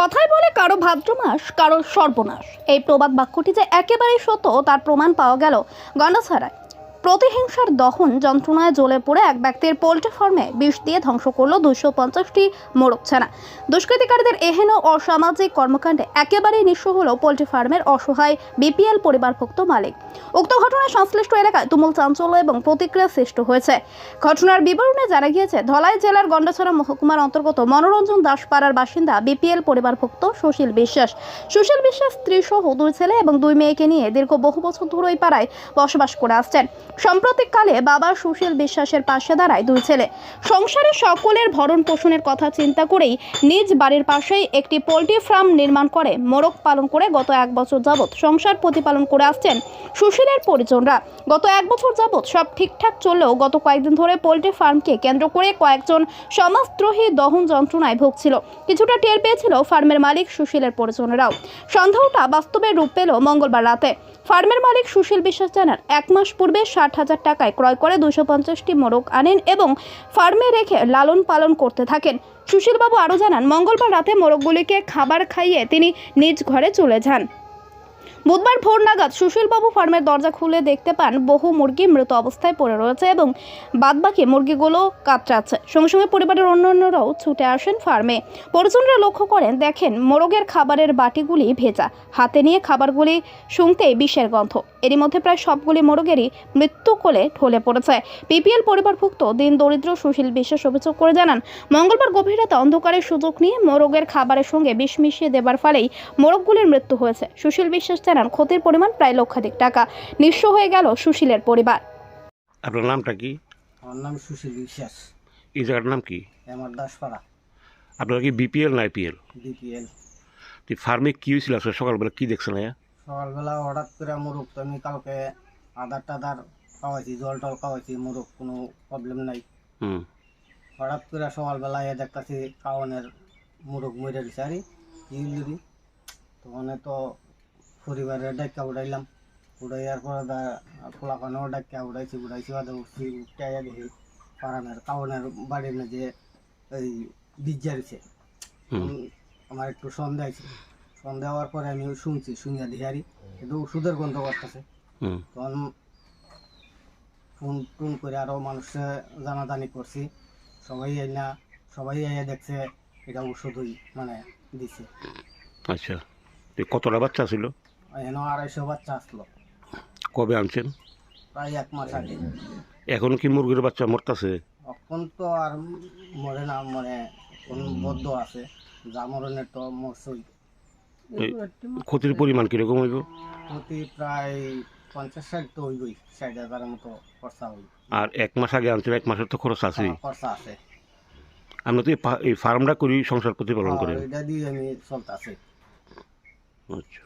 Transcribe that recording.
কথাই বলে কারও ভাদ্রমাস, কারও সর্বনাশ। এই প্রবাদ বাক্যটি যে একেবারেই সত্য, তার প্রমাণ পাওয়া গেল গন্ডাছড়ায় প্রতিহিংসার দহন যন্ত্রণায় জ্বলে পড়ে এক ব্যক্তির পোল্ট্রি ফার্মে বিষ দিয়ে ধ্বংস করল দুশো পঞ্চাশটি মোরগ ছানা। দুষ্কৃতিকারীদের এহেন অসামাজিক কর্মকাণ্ডে একেবারেই নিঃস্ব হলো পোল্ট্রি ফার্মের অসহায় বিপিএল পরিবারভুক্ত মালিক। উক্ত ঘটনায় সংশ্লিষ্ট এলাকায় তুমুল চাঞ্চল্য এবং প্রতিক্রিয়া সৃষ্টি হয়েছে। ঘটনার বিবরণে জানা গিয়েছে, ধলাই জেলার গন্ডাছড়া মহকুমার অন্তর্গত মনোরঞ্জন দাসপাড়ার বাসিন্দা বিপিএল পরিবারভুক্ত সুশীল বিশ্বাস। সুশীল বিশ্বাস স্ত্রী সহ দুই ছেলে এবং দুই মেয়েকে নিয়ে দীর্ঘ বহু বছর ধরে ওই পাড়ায় বসবাস করে আসছেন। সাম্প্রতিককালে বাবা সুশীল বিশ্বাসের পাশে দাঁড়ায় দুই ছেলে। সংসারে সকলের ভরণ পোষণের কথা চিন্তা করেই নিজ বাড়ির পাশেই একটি পোলট্রি ফার্ম নির্মাণ করে, মোরগ পালন করে গত এক বছর যাবৎ সংসার প্রতিপালন করে আসছেন সুশীলের পরিজনরা। গত এক বছর যাবৎ সব ঠিকঠাক চললেও গত কয়েকদিন ধরে পোলট্রি ফার্মকে কেন্দ্র করে কয়েকজন সমাজদ্রোহী দহন যন্ত্রণায় ভুগছিল। কিছুটা টের পেয়েছিল ফার্মের মালিক সুশীলের পরিজনেরাও। সন্দেহটা বাস্তবে রূপ পেল মঙ্গলবার রাতে। ফার্মের মালিক সুশীল বিশ্বাস জানান, এক মাস পূর্বে ষাট হাজার টাকায় ক্রয় করে দুশো পঞ্চাশটি মোরগ আনেন এবং ফার্মে রেখে লালন পালন করতে থাকেন। সুশীলবাবু আরও জানান, মঙ্গলবার রাতে মোরগগুলিকে খাবার খাইয়ে তিনি নিজ ঘরে চলে যান। বুধবার ভোর নাগাদ সুশীলবাবু ফার্মের দরজা খুলে দেখতে পান বহু মুরগি মৃত অবস্থায় পড়ে রয়েছে এবং বাদবাকি মুরগিগুলো কাতরাচ্ছে। সঙ্গে সঙ্গে পরিবারের অন্যান্যরাও ছুটে আসেন ফার্মে। পরিজনরা লক্ষ্য করেন, দেখেন, মোরগের খাবারের বাটিগুলি ভেজা। হাতে নিয়ে খাবারগুলি শুনতেই বিষের গন্ধ। এরই মধ্যে প্রায় সবগুলি মোরগেরই মৃত্যু কোলে ঢলে পড়েছে। পিপিএল পরিবারভুক্ত দিন দরিদ্র সুশীল বিশ্বাস অভিযোগ করে জানান মঙ্গলবার গভীর রাতে অন্ধকারের সুযোগ নিয়ে মোরগের খাবারের সঙ্গে বিষ মিশিয়ে দেবার ফলেই মোরগগুলির মৃত্যু হয়েছে। সুশীল বিশ্বাস জানান ক্ষতির পরিমাণ প্রায় লক্ষাধিক টাকা। নিঃস্ব হয়ে গেল সুশীলের পরিবার। আপনার নামটা কি? আমার নাম সুশীল বিশ্বাস। এই জায়গাটার নাম কি? আমার দাসপাড়া। আপনারা কি বিপিএল না আইপিএল? বিপিএল। ফার্মে কি হয়েছিল সকালবেলা? কি দেখছেন ভাইয়া? সকালবেলা হঠাৎ করে মুরগ তো আমি কালকে আধার টাধার খাওয়াইছি জল টল খাওয়াইছি মুরগ কোনো প্রবলেম নাই। হঠাৎ করে সকালবেলা এ দেখতেছি কাউনের মুরগ মরে গেছে আরে যদি তখন তো পরিবারের ডাক্কা উঠাইলাম উঠাইয়ার পরে পোলাপানেও ডাক্কা উঠাইছি উঠাইছি বাদে উঠছি উঠতে দেখি পারানের কাউনের বাড়ির যে এই বীজ জারিছে আমার একটু সন্দেহ আছে। সন্দেহ হওয়ার পরে আমি শুনছি শুনিয়া দিহারি কিন্তু ওষুধের গন্ধ করতেছে তখন ফোন টুন করে আরও মানুষে জানাজানি করছি সবাই না সবাই আইয়া দেখছে এটা ওষুধই মানে দিছে। আচ্ছা কতটা বাচ্চা ছিল? এন আড়াইশো বাচ্চা আসলো। কবে আনছেন? প্রায় এক মাস আগে। এখন কি মুরগির বাচ্চা মরতাছে? এখন তো আর মরে না মানে কোন বদ্ধ আছে। যা মরণের তো মরছই। ক্ষতির পরিমাণ কীরকম হইব? ক্ষতি প্রায় পঞ্চাশ ষাট তো হইবই ষাট হাজারের মতো খরচা হইব। আর এক মাস আগে আনছিল এক মাসের তো খরচ আছে। খরচা আছে। আমরা তো এই ফার্মটা করি সংসার প্রতিপালন করেন এটা দিয়ে আমি চলতে আছি আচ্ছা।